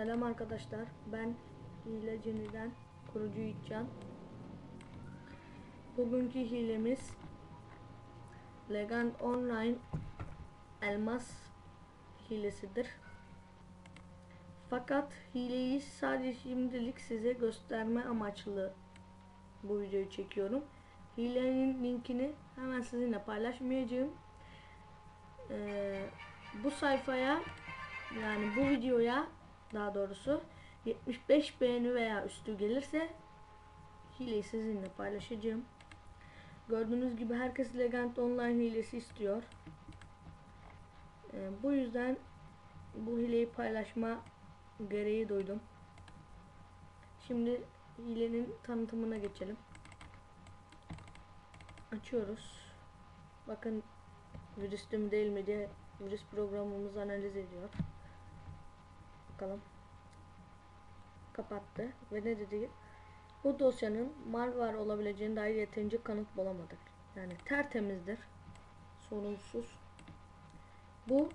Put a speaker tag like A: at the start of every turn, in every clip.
A: Selam arkadaşlar. Ben Hilecini'den kurucu İtcan. Bugünkü hilemiz Legend Online Elmas hilesidir. Fakat hileyi sadece şimdilik size gösterme amaçlı bu videoyu çekiyorum. Hilenin linkini hemen sizinle paylaşmayacağım. Ee, bu sayfaya yani bu videoya daha doğrusu 75 beğeni veya üstü gelirse hileyi sizinle paylaşacağım. Gördüğünüz gibi herkes Legend Online hilesi istiyor. Ee, bu yüzden bu hileyi paylaşma gereği duydum. Şimdi hilenin tanıtımına geçelim. Açıyoruz. Bakın virüslü değil mi diye virüs programımızı analiz ediyor. Bakalım. Kapattı ve ne dedi? Bu dosyanın malware olabileceğine dair yeterince kanıt bulamadık. Yani tertemizdir. Sorunsuz. Bu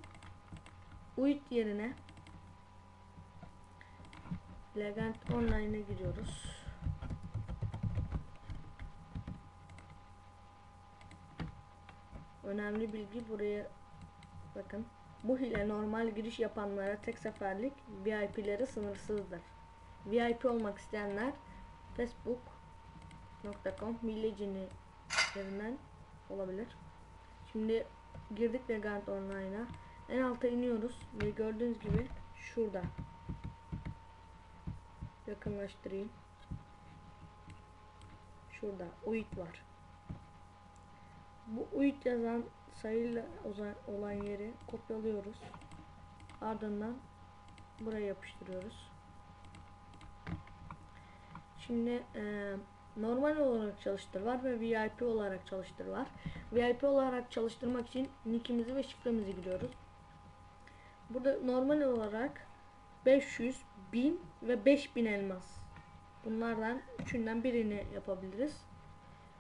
A: UIT yerine Legend Online'e giriyoruz. Önemli bilgi buraya bakın. Bu hile normal giriş yapanlara tek seferlik VIP'leri sınırsızdır. VIP olmak isteyenler facebook.com millecini üzerinden olabilir. Şimdi girdik Legend Online'a. En alta iniyoruz ve gördüğünüz gibi şurada yakınlaştırayım. Şurada UIT var. Bu UIT yazan sayıyla olan yeri kopyalıyoruz. Ardından buraya yapıştırıyoruz. Şimdi e, normal olarak çalıştır var ve VIP olarak çalıştır var. VIP olarak çalıştırmak için nickimizi ve şifremizi giriyoruz. Burada normal olarak 500, 1000 ve 5000 elmas. Bunlardan üçünden birini yapabiliriz.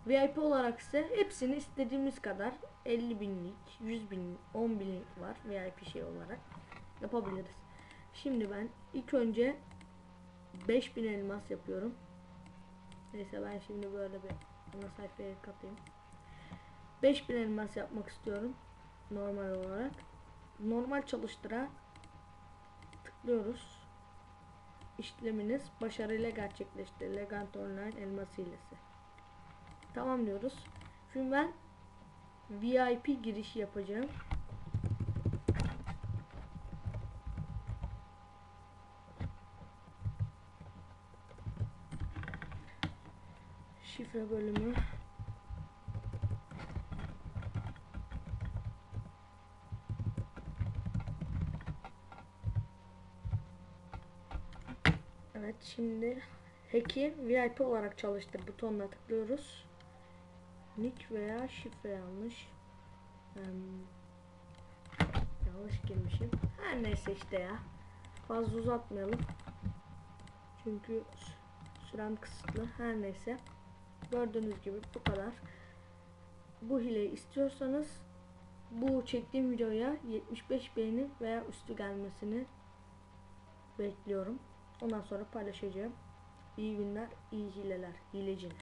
A: VIP olarak ise hepsini istediğimiz kadar 50 binlik, 100 bin, 10 binlik var VIP şey olarak yapabiliriz. Şimdi ben ilk önce 5000 elmas yapıyorum. Neyse ben şimdi böyle bir ana sayfaya katayım. 5000 elmas yapmak istiyorum. Normal olarak. Normal çalıştıra tıklıyoruz. İşleminiz başarıyla gerçekleşti. Legend Online elmas hilesi. Tamam diyoruz. Şimdi ben VIP giriş yapacağım. Şifre bölümü. Evet şimdi Hack'i VIP olarak çalıştır butonuna tıklıyoruz. Nick veya şifre yanlış. Hmm. Yanlış girmişim. Her neyse işte ya. Fazla uzatmayalım. Çünkü sürem kısıtlı. Her neyse. Gördüğünüz gibi bu kadar. Bu hileyi istiyorsanız bu çektiğim videoya 75 beğeni veya üstü gelmesini bekliyorum. Ondan sonra paylaşacağım. İyi günler, iyi hileler, hilecine.